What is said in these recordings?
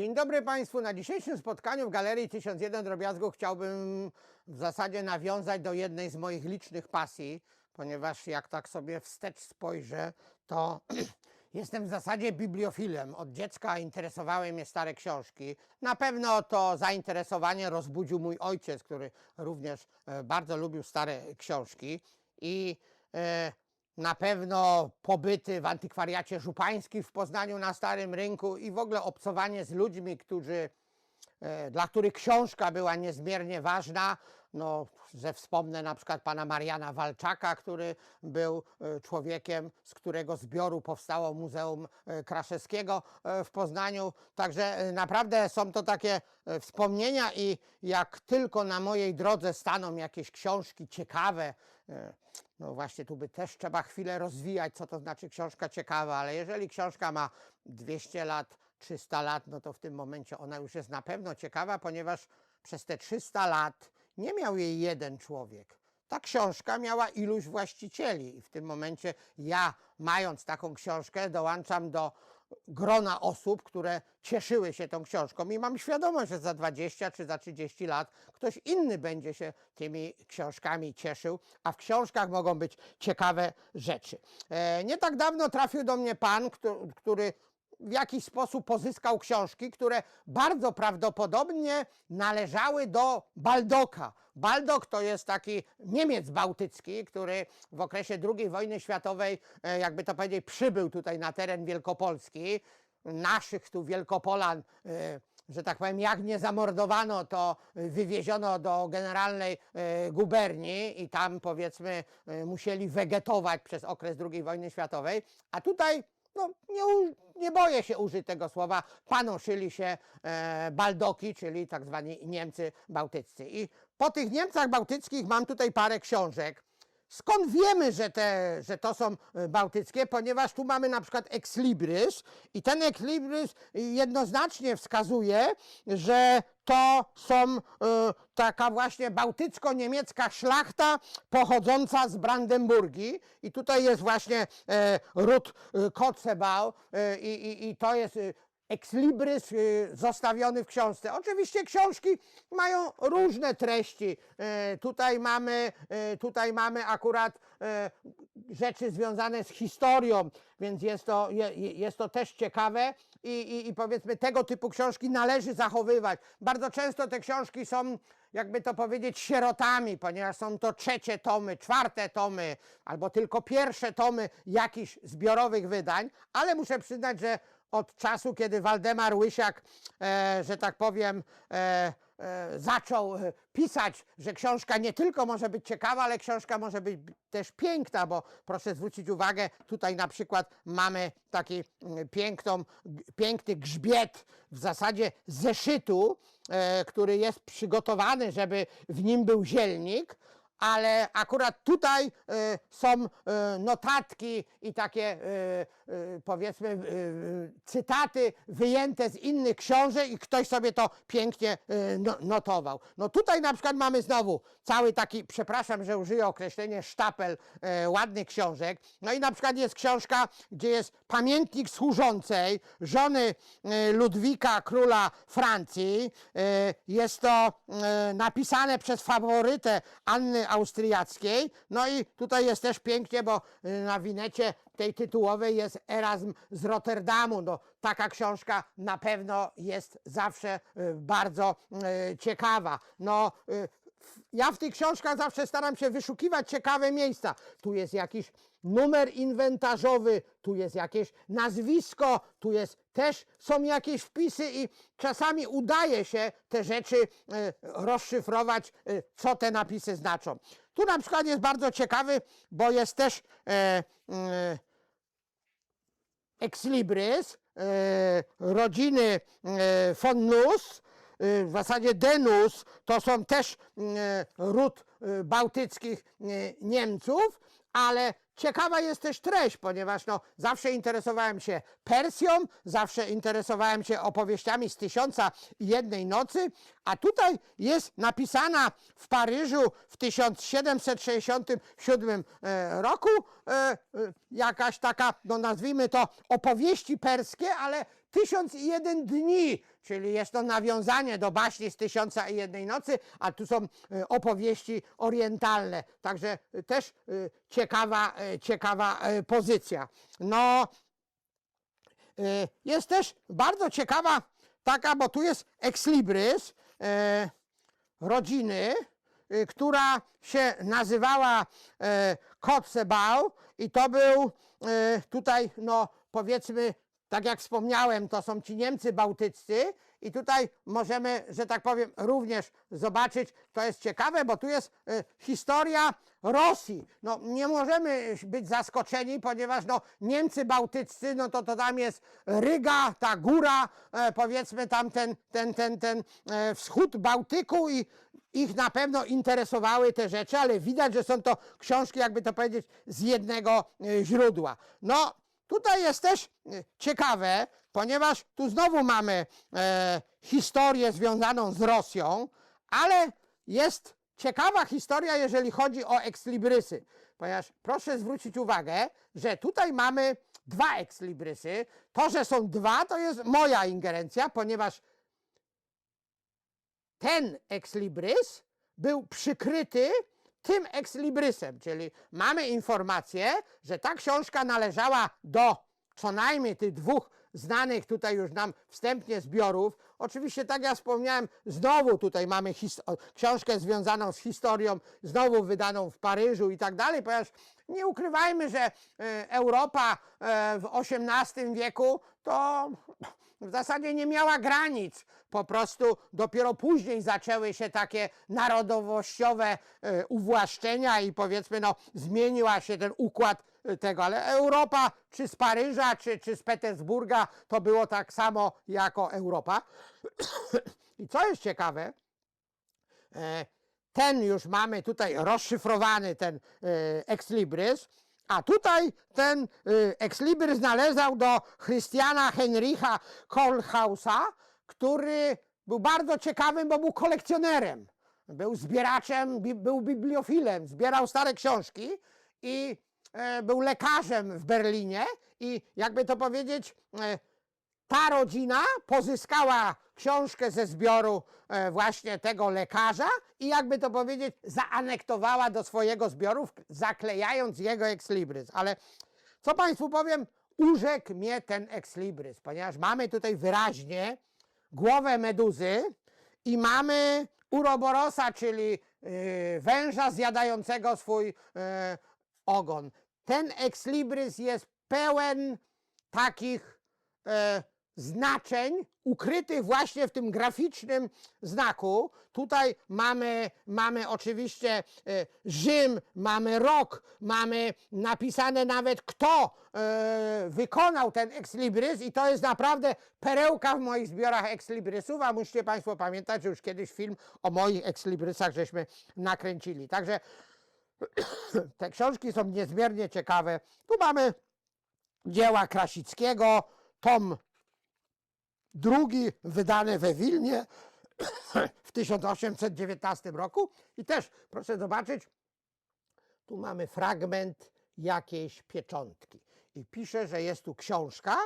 Dzień dobry Państwu. Na dzisiejszym spotkaniu w Galerii 1001 Drobiazgów chciałbym w zasadzie nawiązać do jednej z moich licznych pasji, ponieważ jak tak sobie wstecz spojrzę, to jestem w zasadzie bibliofilem. Od dziecka interesowały mnie stare książki. Na pewno to zainteresowanie rozbudził mój ojciec, który również e, bardzo lubił stare książki i e, na pewno pobyty w antykwariacie żupańskim w Poznaniu na Starym Rynku i w ogóle obcowanie z ludźmi, którzy, e, dla których książka była niezmiernie ważna. No, że wspomnę na przykład pana Mariana Walczaka, który był e, człowiekiem, z którego zbioru powstało Muzeum e, Kraszewskiego w Poznaniu. Także naprawdę są to takie wspomnienia i jak tylko na mojej drodze staną jakieś książki ciekawe, no właśnie tu by też trzeba chwilę rozwijać, co to znaczy książka ciekawa, ale jeżeli książka ma 200 lat, 300 lat, no to w tym momencie ona już jest na pewno ciekawa, ponieważ przez te 300 lat nie miał jej jeden człowiek. Ta książka miała iluś właścicieli i w tym momencie ja, mając taką książkę, dołączam do grona osób, które cieszyły się tą książką i mam świadomość, że za 20 czy za 30 lat ktoś inny będzie się tymi książkami cieszył, a w książkach mogą być ciekawe rzeczy. E, nie tak dawno trafił do mnie pan, któ- który w jakiś sposób pozyskał książki, które bardzo prawdopodobnie należały do Baldoka. Baldok to jest taki Niemiec bałtycki, który w okresie II wojny światowej, e, jakby to powiedzieć, przybył tutaj na teren Wielkopolski. Naszych tu Wielkopolan e, że tak powiem, jak nie zamordowano, to wywieziono do generalnej e, guberni i tam powiedzmy musieli wegetować przez okres II wojny światowej, a tutaj no, nie, nie boję się użyć tego słowa, panoszyli się e, Baldoki, czyli tak zwani Niemcy bałtyccy. I po tych Niemcach bałtyckich mam tutaj parę książek. Skąd wiemy, że, te, że to są e, bałtyckie? Ponieważ tu mamy na przykład Ex Libris i ten Ex Libris jednoznacznie wskazuje, że to są e, taka właśnie bałtycko-niemiecka szlachta pochodząca z Brandenburgii i tutaj jest właśnie e, ród Kotzebał e, i, i, i to jest e, Ex Libris y, zostawiony w książce. Oczywiście książki mają różne treści. E, Tutaj mamy, e, tutaj mamy akurat e, rzeczy związane z historią, więc jest to, je- je- jest to też ciekawe i, i, i powiedzmy tego typu książki należy zachowywać. Bardzo często te książki są jakby to powiedzieć, sierotami, ponieważ są to trzecie tomy, czwarte tomy, albo tylko pierwsze tomy jakichś zbiorowych wydań, ale muszę przyznać, że od czasu, kiedy Waldemar Łysiak, e, że tak powiem, e, e, zaczął e, pisać, że książka nie tylko może być ciekawa, ale książka może być też piękna, bo proszę zwrócić uwagę, tutaj na przykład mamy taki mm, piękną, piękny grzbiet w zasadzie zeszytu, e, który jest przygotowany, żeby w nim był zielnik, ale akurat tutaj e, są e, notatki i takie e, powiedzmy cytaty wyjęte z innych książek i ktoś sobie to pięknie no, notował. No tutaj na przykład mamy znowu cały taki, przepraszam, że użyję określenia sztapel ładnych książek. No i na przykład jest książka, gdzie jest pamiętnik służącej żony Ludwika, króla Francji. Jest to napisane przez faworytę Anny Austriackiej. No i tutaj jest też pięknie, bo e, na winecie tej tytułowej jest Erasm z Rotterdamu. No, taka książka na pewno jest zawsze e, bardzo e, ciekawa. No, ja w tych książkach zawsze staram się wyszukiwać ciekawe miejsca. Tu jest jakiś numer inwentarzowy, tu jest jakieś nazwisko, tu jest też są jakieś wpisy i czasami udaje się te rzeczy e, rozszyfrować, e, co te napisy znaczą. Tu na przykład jest bardzo ciekawy, bo jest też mm, Ex Libris, rodziny von Nuss, w zasadzie Denus, to są też e, ród e, bałtyckich Niemców, ale ciekawa jest też treść, ponieważ no, zawsze interesowałem się Persją, zawsze interesowałem się opowieściami z Tysiąca i Jednej Nocy, a tutaj jest napisana w Paryżu w 1767 e, roku e, e, jakaś taka, no nazwijmy to opowieści perskie, ale Tysiąc i jeden dni, czyli jest to nawiązanie do baśni z Tysiąca i jednej nocy, a tu są e, opowieści orientalne. Także e, też e, ciekawa, ciekawa pozycja. No, jest też bardzo ciekawa taka, bo tu jest ex libris e, rodziny, która się nazywała Kotzebał i to był tutaj, no powiedzmy, tak jak wspomniałem, to są ci Niemcy bałtyccy i tutaj możemy, że tak powiem, również zobaczyć, to jest ciekawe, bo tu jest e, historia Rosji. No nie możemy być zaskoczeni, ponieważ no Niemcy bałtyccy, no to to tam jest Ryga, ta góra, e, powiedzmy tam ten, ten, ten, ten e, wschód Bałtyku i ich na pewno interesowały te rzeczy, ale widać, że są to książki, jakby to powiedzieć, z jednego e, źródła. No, tutaj jest też e, ciekawe, ponieważ tu znowu mamy e, historię związaną z Rosją, ale jest ciekawa historia, jeżeli chodzi o ekslibrysy. Ponieważ proszę zwrócić uwagę, że tutaj mamy dwa ekslibrysy. To, że są dwa, to jest moja ingerencja, ponieważ ten ekslibris był przykryty tym ekslibrysem, czyli mamy informację, że ta książka należała do co najmniej tych dwóch znanych tutaj już nam wstępnie zbiorów. Oczywiście, tak jak wspomniałem, znowu tutaj mamy książkę związaną z historią, znowu wydaną w Paryżu i tak dalej, ponieważ nie ukrywajmy, że e, Europa e, w XVIII wieku to w zasadzie nie miała granic. Po prostu dopiero później zaczęły się takie narodowościowe e, uwłaszczenia i powiedzmy, no, zmieniła się ten układ e, tego, ale Europa, czy z Paryża, czy, czy z Petersburga, to było tak samo jako Europa. I co jest ciekawe, e, ten już mamy tutaj rozszyfrowany, ten ex libris, a tutaj ten e, ex libris należał do Christiana Henricha Kohlhausa, który był bardzo ciekawym, bo był kolekcjonerem. Był zbieraczem, bi, był bibliofilem, zbierał stare książki i e, był lekarzem w Berlinie i jakby to powiedzieć, e, ta rodzina pozyskała książkę ze zbioru e, właśnie tego lekarza i jakby to powiedzieć, zaanektowała do swojego zbioru, zaklejając jego ex libris. Ale co Państwu powiem, urzekł mnie ten ex libris, ponieważ mamy tutaj wyraźnie głowę meduzy i mamy uroborosa, czyli e, węża zjadającego swój e, ogon. Ten ex libris jest pełen takich znaczeń ukrytych właśnie w tym graficznym znaku. Tutaj mamy, mamy oczywiście e, Rzym, mamy rok, mamy napisane nawet kto e, wykonał ten ex libris i to jest naprawdę perełka w moich zbiorach ex librisów, a musicie Państwo pamiętać, że już kiedyś film o moich ex librisach żeśmy nakręcili. Także te książki są niezmiernie ciekawe. Tu mamy dzieła Krasickiego, tom drugi wydany we Wilnie w 1819 roku. I też proszę zobaczyć, tu mamy fragment jakiejś pieczątki. I pisze, że jest tu książka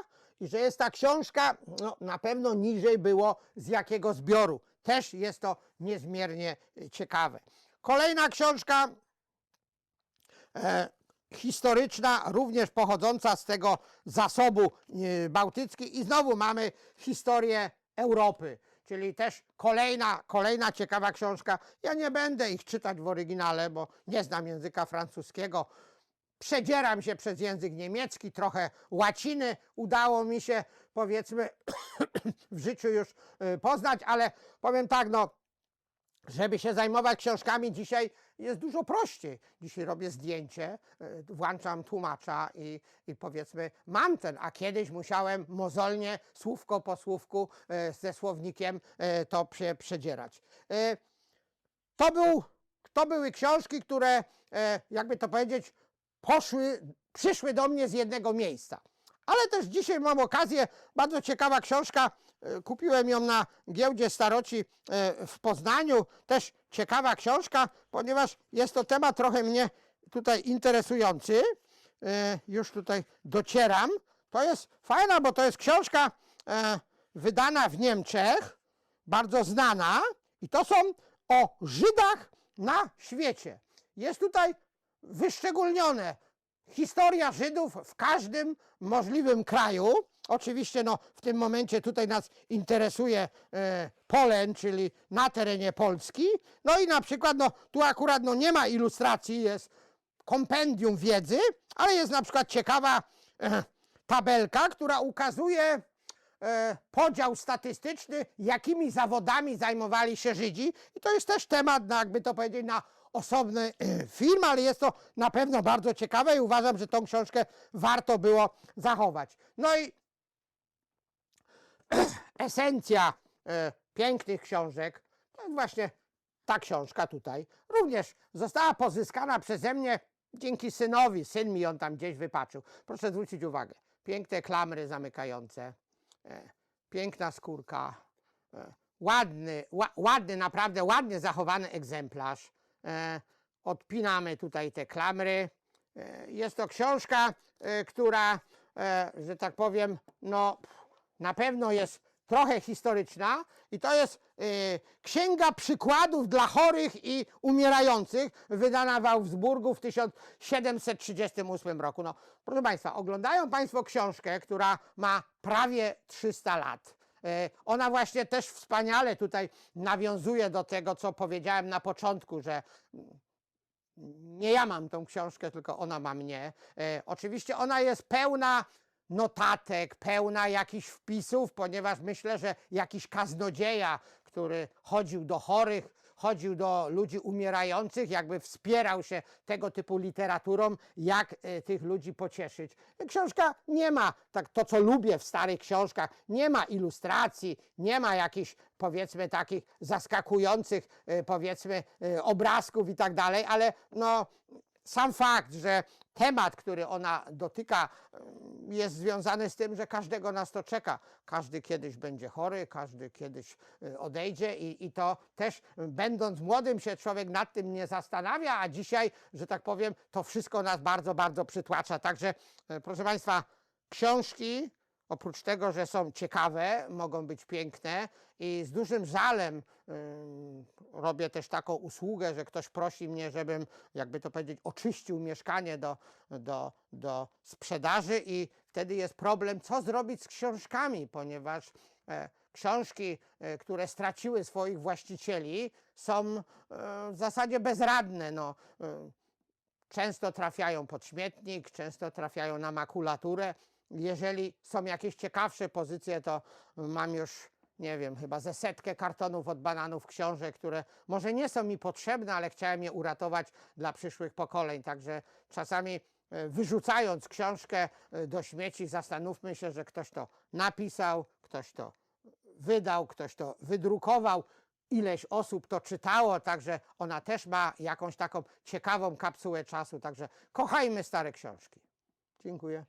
i że jest ta książka, no, na pewno niżej było z jakiego zbioru. Też jest to niezmiernie ciekawe. Kolejna książka e, historyczna, również pochodząca z tego zasobu e, bałtyckiego i znowu mamy historię Europy, czyli też kolejna, kolejna ciekawa książka. Ja nie będę ich czytać w oryginale, bo nie znam języka francuskiego. Przedzieram się przez język niemiecki, trochę łaciny udało mi się, powiedzmy, w życiu już e, poznać, ale powiem tak, no, żeby się zajmować książkami dzisiaj jest dużo prościej. Dzisiaj robię zdjęcie, e, włączam tłumacza i, i powiedzmy mam ten, a kiedyś musiałem mozolnie, słówko po słówku e, ze słownikiem e, to się przedzierać. To, był, to były książki, które, jakby to powiedzieć, poszły, przyszły do mnie z jednego miejsca. Ale też dzisiaj mam okazję, bardzo ciekawa książka, e, kupiłem ją na giełdzie staroci e, w Poznaniu, też ciekawa książka, ponieważ jest to temat trochę mnie tutaj interesujący. E, Już tutaj docieram. To jest fajna, bo to jest książka wydana w Niemczech, bardzo znana, i to są o Żydach na świecie. Jest tutaj wyszczególnione historia Żydów w każdym możliwym kraju. Oczywiście no, w tym momencie tutaj nas interesuje e, Polen, czyli na terenie Polski. No i na przykład no, tu akurat no, nie ma ilustracji, jest kompendium wiedzy, ale jest na przykład ciekawa e, tabelka, która ukazuje podział statystyczny, jakimi zawodami zajmowali się Żydzi. I to jest też temat, no, jakby to powiedzieć, na osobny e, film, ale jest to na pewno bardzo ciekawe i uważam, że tą książkę warto było zachować. No i esencja e, pięknych książek to jest właśnie ta książka tutaj. Również została pozyskana przeze mnie dzięki synowi. Syn mi ją tam gdzieś wypaczył. Proszę zwrócić uwagę. Piękne klamry zamykające, e, piękna skórka, e, ładny, ła, ładny, naprawdę ładnie zachowany egzemplarz. E, odpinamy tutaj te klamry. E, Jest to książka, e, która, e, że tak powiem, no na pewno jest trochę historyczna i to jest e, Księga Przykładów dla chorych i umierających, wydana w Augsburgu w 1738 roku. No, proszę Państwa, oglądają Państwo książkę, która ma prawie 300 lat. E, Ona właśnie też wspaniale tutaj nawiązuje do tego, co powiedziałem na początku, że nie ja mam tą książkę, tylko ona ma mnie. E, oczywiście ona jest pełna notatek, pełna jakichś wpisów, ponieważ myślę, że jakiś kaznodzieja, który chodził do chorych, chodził do ludzi umierających, jakby wspierał się tego typu literaturą, jak e, tych ludzi pocieszyć. Książka nie ma, tak to co lubię w starych książkach, nie ma ilustracji, nie ma jakichś powiedzmy takich zaskakujących e, powiedzmy e, obrazków i tak dalej, ale no sam fakt, że temat, który ona dotyka, em, jest związany z tym, że każdego nas to czeka. Każdy kiedyś będzie chory, każdy kiedyś y, odejdzie i, i to też, y, będąc młodym, się człowiek nad tym nie zastanawia, a dzisiaj, że tak powiem, to wszystko nas bardzo, bardzo przytłacza. Także, y, proszę Państwa, książki, oprócz tego, że są ciekawe, mogą być piękne i z dużym żalem robię też taką usługę, że ktoś prosi mnie, żebym, jakby to powiedzieć, oczyścił mieszkanie do, do, do sprzedaży i wtedy jest problem, co zrobić z książkami, ponieważ e, książki, e, które straciły swoich właścicieli, są e, w zasadzie bezradne. No, często trafiają pod śmietnik, często trafiają na makulaturę. Jeżeli są jakieś ciekawsze pozycje, to mam już, nie wiem, chyba ze setkę kartonów od bananów książek, które może nie są mi potrzebne, ale chciałem je uratować dla przyszłych pokoleń. Także czasami e, wyrzucając książkę e, do śmieci, zastanówmy się, że ktoś to napisał, ktoś to wydał, ktoś to wydrukował, ileś osób to czytało, także ona też ma jakąś taką ciekawą kapsułę czasu. Także kochajmy stare książki. Dziękuję.